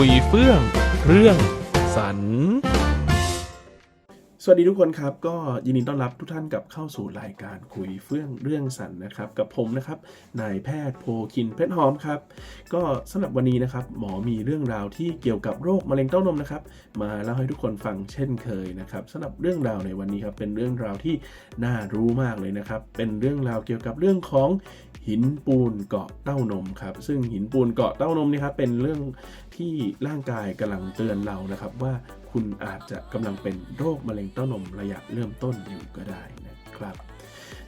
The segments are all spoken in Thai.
ุยเฟื่อง เรื่องสรร สวัสดีทุกคนครับก็ยินดีต้อนรับทุกท่านกับเข้าสู่รายการคุยเฟื่องเรื่องสันนะครับ กับผมนะครับนายแพทย์โพคินเพชรหอมครับ ก็สำหรับวันนี้นะครับ หมอมีเรื่องราวที่เกี่ยวกับโรคมะเร็งเต้านมนะครับ มาเล่าให้ทุกคนฟังเช่นเคยนะครับสำหรับเรื่องราวในวันนี้ครับเป็นเรื่องราวที่น่ารู้มากเลยนะครับ เป็นเรื่องราวเกี่ยวกับเรื่องของหินปูนเกาะเต้านมครับ ซึ่งหินปูนเกาะเต้านมนี่ครับเป็นเรื่องที่ร่างกายกำลังเตือนเรานะครับว่า คุณอาจจะกำลังเป็นโรคมะเร็งเต้านมระยะเริ่มต้นอยู่ก็ได้นะครับ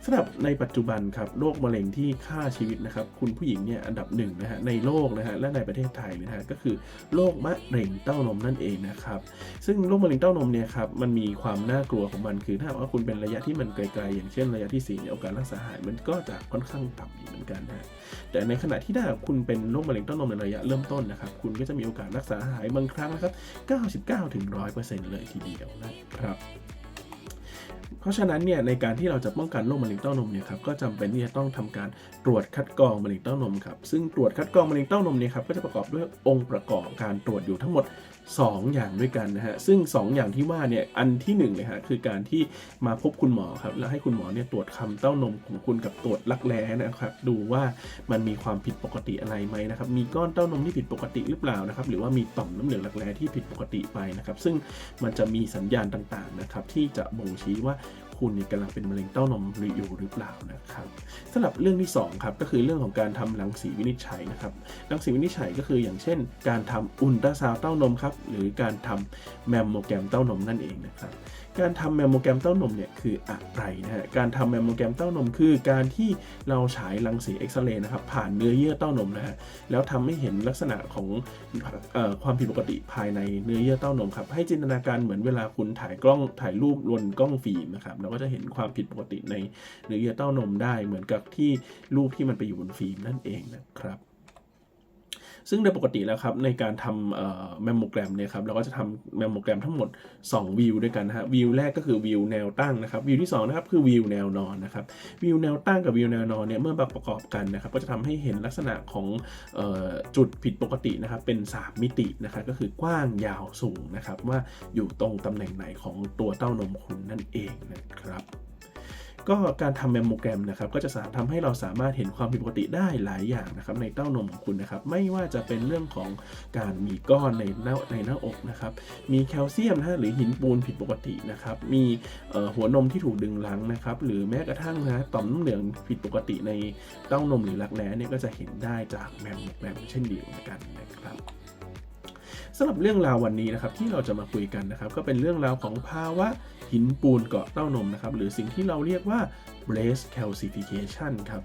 สำหรับในปัจจุบันครับโรคมะเร็งที่ฆ่าชีวิตนะครับ คุณผู้หญิงเนี่ยอันดับหนึ่งนะฮะในโลกนะฮะและในประเทศไทยนะฮะก็คือโรคมะเร็งเต้านมนั่นเองนะครับ ซึ่งโรคมะเร็งเต้านมเนี่ยครับมันมีความน่ากลัวของมันคือถ้าว่าคุณเป็นระยะที่มันไกลๆอย่างเช่นระยะที่4เนี่ยโอกาสรักษาหายมันก็จะค่อนข้างต่ำอยู่เหมือนกันนะฮะแต่ในขณะที่ถ้าคุณเป็นโรคมะเร็งเต้านมในระยะเริ่มต้นนะครับคุณก็จะมีโอกาสรักษาหายบางครั้งนะครับ 99ถึง100%เลยทีเดียวนะครับ เพราะฉะนั้นเนี่ยในการที่เราจะป้องกันโรคมะเร็งเต้านมเนี่ยครับก็จำเป็นที่จะต้องทำการตรวจคัดกรองมะเร็งเต้านมครับซึ่งตรวจคัดกรองมะเร็งเต้านมเนี่ยครับก็จะประกอบด้วยองค์ประกอบการตรวจอยู่ทั้งหมด 2 อย่างด้วยกันนะฮะซึ่ง 2 อย่างที่ว่าเนี่ยอันที่1เลยฮะคือการที่มาพบคุณหมอครับแล้วให้คุณหมอเนี่ยตรวจคำเต้านมของคุณกับตรวจรักแร้นะครับดูว่ามันมีความผิดปกติอะไรไหมนะครับมีก้อนเต้านมที่ผิดปกติหรือเปล่านะครับหรือว่ามีต่อมน้ำเหลืองรักแร้ที่ผิดปกติไปนะครับซึ่งมันจะมีสัญญาณต่างๆนะครับที่จะบ่งชี้ว่า คุณนี่กำลังเป็นมะเร็งเต้านมหรืออยู่หรือเปล่านะครับสำหรับเรื่องที่2ครับก็คือเรื่องของการทำรังสีวินิจฉัยนะครับรังสีวินิจฉัยก็คืออย่างเช่น การทำอุลตราซาวเต้านมครับหรือการทำแมมโมแกรมเต้านมนั่นเองนะครับการทำแมมโมแกรมเต้านมเนี่ยคืออะไรนะฮะ การทำแมมโมแกรมเต้านมคือการที่เราฉายรังสีเอ็กซเรย์นะครับผ่านเนื้อเยื่อเต้านมนะฮะ แล้วทำให้เห็นลักษณะของออความผิดปกติภายในเนื้อเยื่อเต้านมครับ ให้จินตนาการเหมือนเวลาคุณถ่ายกล้องถ่ายรูปบนกล้องฟิล์มนะครับก็จะเห็นความผิดปกติในเนื้อเยื่อเต้านมได้ เหมือนกับที่รูปที่มันไปอยู่บนฟิล์มนั่นเองนะครับ ซึ่งโดยปกติแล้วครับในการทำแมมโมแกรมเนี่ยครับเราก็จะทำแมมโมแกรมทั้งหมด 2 วิวด้วยกันนะฮะวิวแรกก็คือวิวแนวตั้งนะครับวิวที่2นะครับคือวิวแนวนอนนะครับวิวแนวตั้งกับวิวแนวนอนเนี่ยเมื่อประกอบกันนะครับก็จะทำให้เห็นลักษณะของออจุดผิดปกตินะครับเป็น 3 มิตินะครับก็คือกว้างยาวสูงนะครับว่าอยู่ตรงตำแหน่งไหนของตัวเต้านมคุณนั่นเองนะครับ ก็การทำแมมโมแกรมนะครับก็จะสามารถทำให้เราสามารถเห็นความผิดปกติได้หลายอย่างนะครับในเต้านมของคุณนะครับไม่ว่าจะเป็นเรื่องของการมีก้อนในหน้าในหน้าอกนะครับมีแคลเซียมนะหรือหินปูนผิดปกตินะครับมีหัวนมที่ถูกดึงลังนะครับหรือแม้กระทั่งนะฮะต่อมน้ำเหลืองผิดปกติในเต้านมหรือรักแร้เนี่ยก็จะเห็นได้จากแมมโมแกรมเช่นเดียวกันนะครับสำหรับเรื่องราววันนี้นะครับที่เราจะมาคุยกันนะครับ ก็เป็นเรื่องราวของภาวะ หินปูนเกาะเต้านมนะครับหรือสิ่งที่เราเรียกว่า breast calcification ครับ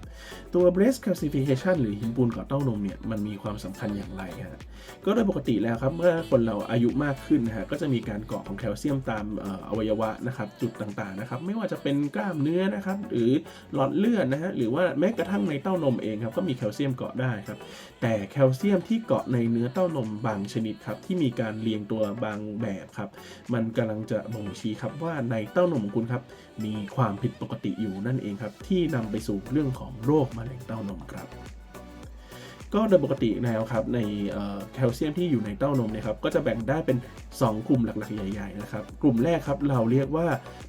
ตัว breast calcification หรือหินปูนเกาะเต้านมเนี่ยมันมีความสำคัญอย่างไรฮะก็โดยปกติแล้วครับเมื่อคนเราอายุมากขึ้นนะฮะก็จะมีการเกาะของแคลเซียมตามอออวัยวะนะครับจุดต่างๆนะครับไม่ว่าจะเป็นกล้ามเนื้อนะครับหรือหลอดเลือดนะฮะหรือว่าแม้กระทั่งในเต้านมเองครับก็มีแคลเซียมเกาะได้ครับแต่แคลเซียมที่เกาะในเนื้อเต้านมบางชนิดครับที่มีการเรียงตัวบางแบบครับมันกำลังจะบ่งชี้ครับว่าในเต้านมของคุณครับ มีความผิดปกติอยู่นั่นเองครับ ที่นำไปสู่เรื่องของโรคมะเร็งเต้านมครับก็โดยปกติแล้วครับในแคลเซียมที่อยู่ในเต้านมเนี่ยครับก็จะแบ่งได้เป็น 2 กลุ่มหลักๆ ใหญ่ๆนะครับกลุ่มแรกครับเราเรียกว่า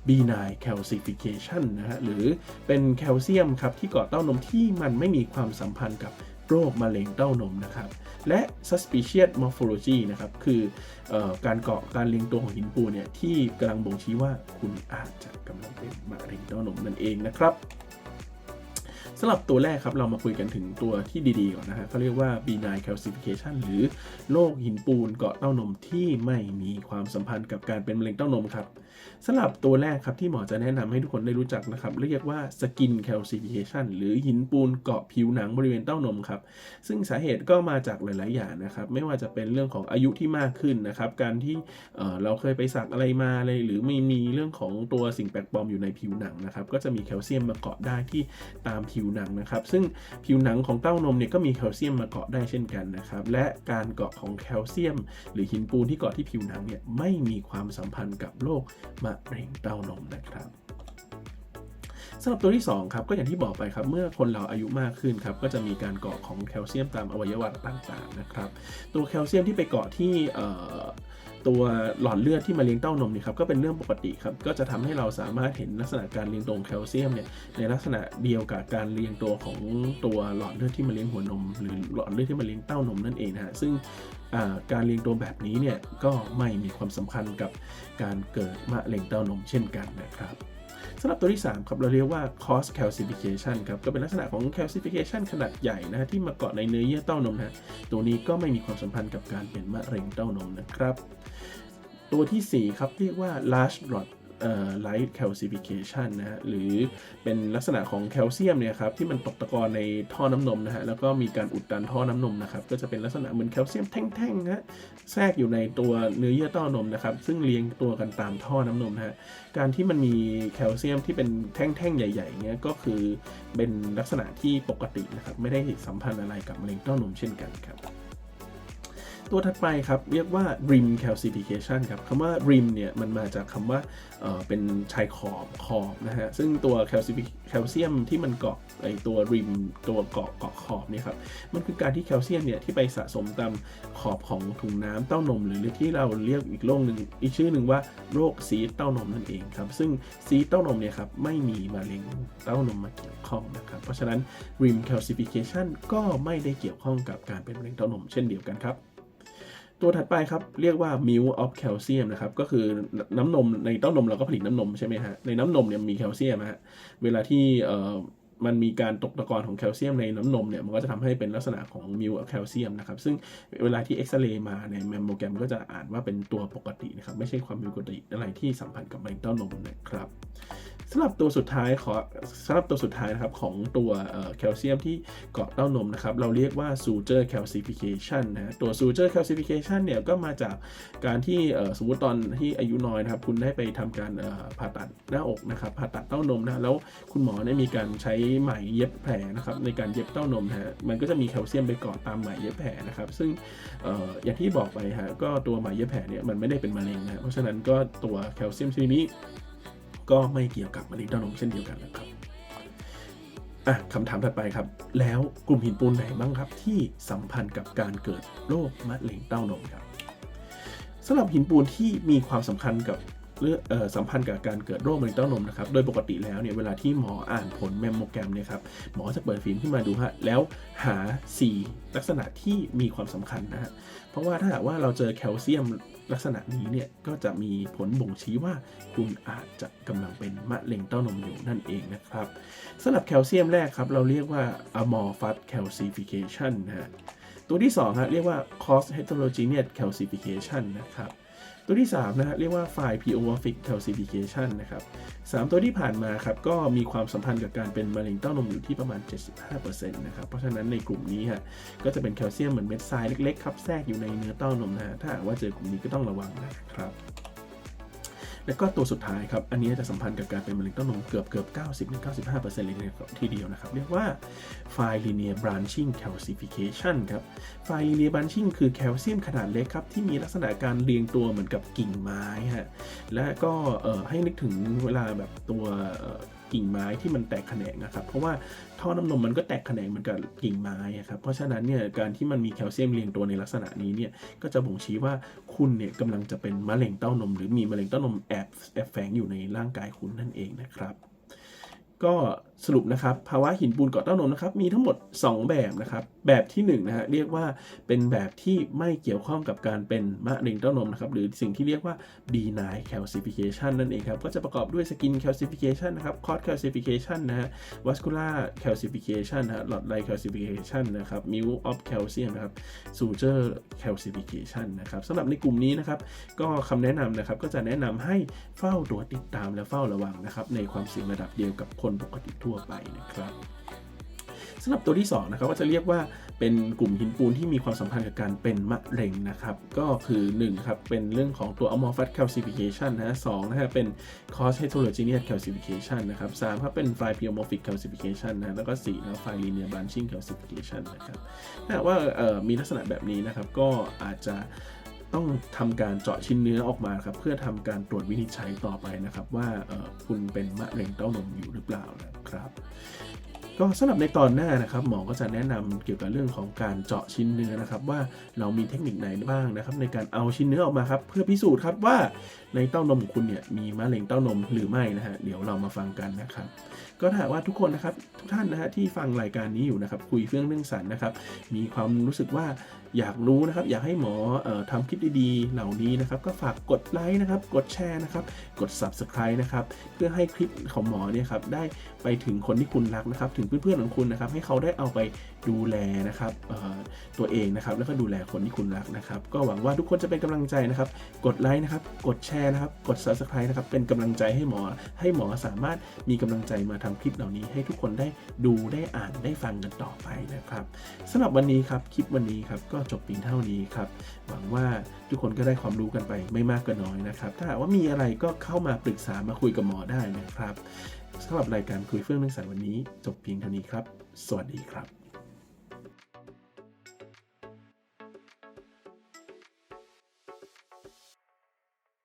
benign calcification นะฮะหรือเป็นแคลเซียมครับที่เกาะเต้านมที่มันไม่มีความสัมพันธ์กับ โรคมะเร็งเต้านมนะครับ และ suspicious morphology นะครับคือออการเกาะการเรียงตัวของหินปูนเนี่ยที่กำลังบ่งชี้ว่าคุณอาจจะกำลังเป็นมะเร็งเต้านมนั่นเองนะครับ สำหรับตัวแรกครับเรามาคุยกันถึงตัวที่ดีๆก่อนนะฮะเขาเรียกว่า benign calcification หรือโรคหินปูนเกาะเต้านมที่ไม่มีความสัมพันธ์กับการเป็นมะเร็งเต้านมครับสำหรับตัวแรกครับที่หมอจะแนะนำให้ทุกคนได้รู้จักนะครับเรียกว่า skin calcification หรือหินปูนเกาะผิวหนังบริเวณเต้านมครับซึ่งสาเหตุก็มาจากหลาย ๆ อย่างนะครับไม่ว่าจะเป็นเรื่องของอายุที่มากขึ้นนะครับการที่เอ่อเราเคยไปสักอะไรมาเลยหรือไม่มีเรื่องของตัวสิ่งแปลกปลอมอยู่ในผิวหนังนะครับก็จะมีแคลเซียมมาเกาะได้ที่ตามผิวหนังนะครับ ซึ่งผิวหนังของเต้านมเนี่ยก็มีแคลเซียมมาเกาะได้เช่นกันนะครับ และการเกาะของแคลเซียม หรือหินปูนที่เกาะที่ผิวหนังเนี่ยไม่มีความสัมพันธ์กับโรคมะเร็งเต้านมนะครับสำหรับตัวที่สองครับก็อย่างที่บอกไปครับเมื่อคนเราอายุมากขึ้นครับก็จะมีการเกาะของแคลเซียมตามอวัยวะต่างๆนะครับตัวแคลเซียมที่ไปเกาะที่ ตัวหลอดเลือดที่มาเลี้ยงเต้านมนี่ครับก็เป็นเรื่องปกติครับก็จะทำให้เราสามารถเห็นลักษณะการเรียงตรงแคลเซียมเนี่ยในลักษณะเดียวกับการเรียงตัวของตัวหลอดเลือดที่มาเลี้ยงหัวนม หรือหลอดเลือดที่มาเลี้ยงเต้านมนั่นเองนะฮะซึ่งการเรียงตัวแบบนี้เนี่ยก็ไม่มีความสำคัญกับการเกิดมะเร็งเต้านมเช่นกันนะครับ สำหรับตัวที่ 3 ครับ เราเรียกว่า cross calcification ครับ ก็เป็นลักษณะของ calcification ขนาดใหญ่นะฮะที่มาเกาะในเนื้อเยื่อเต้านมนะฮะตัวนี้ก็ไม่มีความสัมพันธ์กับการเป็นมะเร็งเต้านมนะครับ ตัวทีสี่4 ครับ เรียกว่า large rod เอ่อ light calcification นะฮะหรือเป็นลักษณะของแคลเซียมเนี่ยครับที่มันตกตะกอนในท่อน้ำนมนะฮะแล้วก็มีการอุดตันท่อน้ำนมนะครับก็จะเป็นลักษณะเหมือนแคลเซียมแท่งๆฮะแทรกอยู่ในตัวเนื้อเยื่อต้านมนะครับซึ่งเรียงตัวกันตามท่อน้ำนมนะฮะการที่มันมีแคลเซียมที่เป็นแท่งๆใหญ่ๆเงี้ยก็คือเป็นลักษณะที่ปกตินะครับไม่ได้สัมพันธ์อะไรกับมะเร็งเต้านมเช่นกันครับ ตัวถัดไปครับเรียกว่า rim calcification ครับคำว่า rim เนี่ยมันมาจากคำว่าเเป็นชายขอบขอบนะฮะซึ่งตัว calcific แคลเซียมที่มันเกาะไอตัว rim ตัวเกาะเกาะขอบเนี่ยครับมันคือการที่แคลเซียมเนี่ยที่ไปสะสมตามขอบของถุงน้ำเต้านม หรือที่เราเรียกอีกโรคหนึ่งอีกชื่อหนึ่งว่าโรคซีดเต้านมนั่นเองครับซึ่งซีดเต้านมเนี่ยครับไม่มีมะเร็งเต้านมมาเกี่ยวข้องนะครับเพราะฉะนั้น rim calcification ก็ไม่ได้เกี่ยวข้องกับการเป็นมะเร็งเต้านมเช่นเดียวกันครับ ตัวถัดไปครับ เรียกว่า milk of calcium นะครับ ก็คือน้ำนมในเต้านมเราก็ผลิตน้ำนมใช่ไหมฮะ ในน้ำนมเนี่ยมีแคลเซียมฮะ เวลาที่ มันมีการตกตะกอนของแคลเซียมในน้ำนมเนี่ยมันก็จะทำให้เป็นลักษณะของ milk of calcium นะครับซึ่งเวลาที่เอ็กซเรย์มาในแมมโมแกรมก็จะอ่านว่าเป็นตัวปกตินะครับไม่ใช่ความผิดปกติอะไรที่สัมพันธ์กับมะเร็งเต้านมนะครับสำหรับตัวสุดท้ายขอสำหรับตัวสุดท้ายนะครับของตัวแคลเซียมที่เกาะเต้านมนะครับเราเรียกว่า suture calcification นะตัว suture calcification เนี่ยก็มาจากการที่สมมุติตอนที่อายุน้อยนะครับคุณได้ไปทำการผ่าตัดหน้าอกนะครับผ่าตัดเต้านมนะแล้วคุณหมอเนี่ยมีการใช้ไหมเย็บแผลนะครับในการเย็บเต้านมฮะมันก็จะมีแคลเซียมไปเกาะตามไหมเย็บแผลนะครับซึ่งอออย่างที่บอกไปฮะก็ตัวไหมเย็บแผลเนี่ยมันไม่ได้เป็นมะเร็งนะเพราะฉะนั้นก็ตัวแคลเซียมชนิดนี้ ก็ไม่เกี่ยวกับมะเร็งเต้านมเช่นเดียวกันนะครับอะคำถามถัดไปครับ แล้วกลุ่มหินปูนไหนบ้างครับ ที่สัมพันธ์กับการเกิดโรคมะเร็งเต้านมครับสำหรับหินปูนที่มีความสำคัญกับ เรื่องสัมพันธ์กับการเกิดโรคมะเร็งเต้านมนะครับ โดยปกติแล้วเนี่ยเวลาที่หมออ่านผลแมมโมแกรมเนี่ยครับหมอจะเปิดฟิล์มขึ้นมาดูฮะแล้วหา 4 ลักษณะที่มีความสำคัญนะฮะเพราะว่าถ้าหากว่าเราเจอแคลเซียมลักษณะนี้เนี่ยก็จะมีผลบ่งชี้ว่าคุณอาจจะกำลังเป็นมะเร็งเต้านมอยู่นั่นเองนะครับสำหรับแคลเซียมแรกครับ เราเรียกว่า amorphous calcification นะฮะตัวที่2ฮะเรียกว่า cross heterogeneous calcification นะครับ ตัวที่3นะฮะเรียกว่าไฟล์ pleomorphic calcification นะครับ3ตัวที่ผ่านมาครับก็มีความสัมพันธ์กับการเป็นมะเร็งเต้านมอยู่ที่ประมาณ 75%นะครับเพราะฉะนั้นในกลุ่มนี้ฮะก็จะเป็นแคลเซียมเหมือนเม็ดทรายเล็กๆครับแทรกอยู่ในเนื้อเต้านมนะฮะถ้าหากว่าเจอกลุ่มนี้ก็ต้องระวังนะครับ แล้วก็ตัวสุดท้ายครับ อันนี้จะสัมพันธ์กับการเป็นมะเร็งเต้านมเกือบเกือบ90-95%เลยทีเดียวนะครับ เรียกว่า phi linear branching calcification ครับไฟเลียบันชิ่งคือแคลเซียมขนาดเล็กครับ ที่มีลักษณะการเรียงตัวเหมือนกับกิ่งไม้ฮะ และก็เอ่อให้นึกถึงเวลาแบบตัว กิ่งไม้ที่มันแตกแขนงนะครับ เพราะว่าท่อน้ำนมมันก็แตกแขนงเหมือนกับกิ่งไม้ครับ เพราะฉะนั้นเนี่ยการที่มันมีแคลเซียมเรียงตัวในลักษณะนี้เนี่ยก็จะบ่งชี้ว่าคุณเนี่ยกำลังจะเป็นมะเร็งเต้านม หรือมีมะเร็งเต้านมแอบแอบแฝงอยู่ในร่างกายคุณนั่นเองนะครับ ก็ สรุปนะครับภาวะหินปูนเกาะเต้านมนะครับมีทั้งหมด 2 แบบนะครับแบบที่1นะฮะเรียกว่าเป็นแบบที่ไม่เกี่ยวข้องกับการเป็นมะเร็งเต้านมนะครับหรือสิ่งที่เรียกว่า benign calcification นั่นเองครับก็จะประกอบด้วย skin calcification นะครับ cord calcification นะฮะ vascular calcification นะฮะ หลอดไล calcification นะครับ milk of calcium นะครับ suture calcification นะครับสำหรับในกลุ่มนี้นะครับก็คำแนะนำนะครับก็จะแนะนำให้เฝ้าตรวจติดตามและเฝ้าระวังนะครับในความเสี่ยงระดับเดียวกับคนปกติทั่วไปนะครับสำหรับตัวที่2นะครับก็จะเรียกว่าเป็นกลุ่มหินปูนที่มีความสัมพันธ์กับการเป็นมะเร็งนะครับ ก็คือ1ครับเป็นเรื่องของตัว amorphous calcification นะสองนะฮะเป็น cross heterogeneous calcification นะครับสามครับเป็น phi pleomorphic calcification นะแล้วก็4นะครับ phi linear branching calcification นะครับถ้าว่ามีลักษณะแบบนี้นะครับก็อาจจะ ต้องทำการเจาะชิ้นเนื้อออกมาครับเพื่อทำการตรวจวินิจฉัยต่อไปนะครับ ว่าคุณเป็นมะเร็งเต้านมอยู่หรือเปล่านะครับก็สำหรับในตอนหน้านะครับหมอก็จะแนะนำเกี่ยวกับเรื่องของการเจาะชิ้นเนื้อนะครับ ว่าเรามีเทคนิคไหนบ้างนะครับ ในการเอาชิ้นเนื้อออกมาครับเพื่อพิสูจน์ครับว่าในเต้านมของคุณเนี่ยมีมะเร็งเต้านมหรือไม่นะฮะเดี๋ยวเรามาฟังกันนะครับ ก็ถ้าว่าทุกคนนะครับทุกท่านนะฮะที่ฟังรายการนี้อยู่นะครับคุยเรื่องเรื่องสันนะครับ มีความรู้สึกว่าอยากรู้นะครับ อยากให้หมอออทำคลิปดีๆ เหล่านี้นะครับ ก็ฝากกดไลค์นะครับ กดแชร์นะครับ กด subscribe นะครับ เพื่อให้คลิปของหมอเนี่ยครับได้ไปถึงคนที่คุณรักนะครับ ถึงเพื่อนๆของคุณนะครับ ให้เขาได้เอาไปดูแลนะครับตัวเองนะครับ แล้วก็ดูแลคนที่คุณรักนะครับ ก็หวังว่าทุกคนจะเป็นกำลังใจนะครับ กดไลค์นะครับ กดแชร์นะครับ กด subscribe นะครับ เป็นกำลังใจให้หมอ ให้หมอสามารถมีกำลังใจมาทำคลิปเหล่านี้ ให้ทุกคนได้ดูได้อ่านได้ฟังกันต่อไปนะครับสำหรับวันนี้ครับ คลิปวันนี้ครับก็จบเพียงเท่านี้ครับ หวังว่าทุกคนก็ได้ความรู้กันไปไม่มากก็น้อยนะครับ ถ้าว่ามีอะไรก็เข้ามาปรึกษามาคุยกับหมอได้นะครับสำหรับรายการคุยเฟื่องเรื่องสารวันนี้ จบเพียงเท่านี้ครับ สวัสดีครับ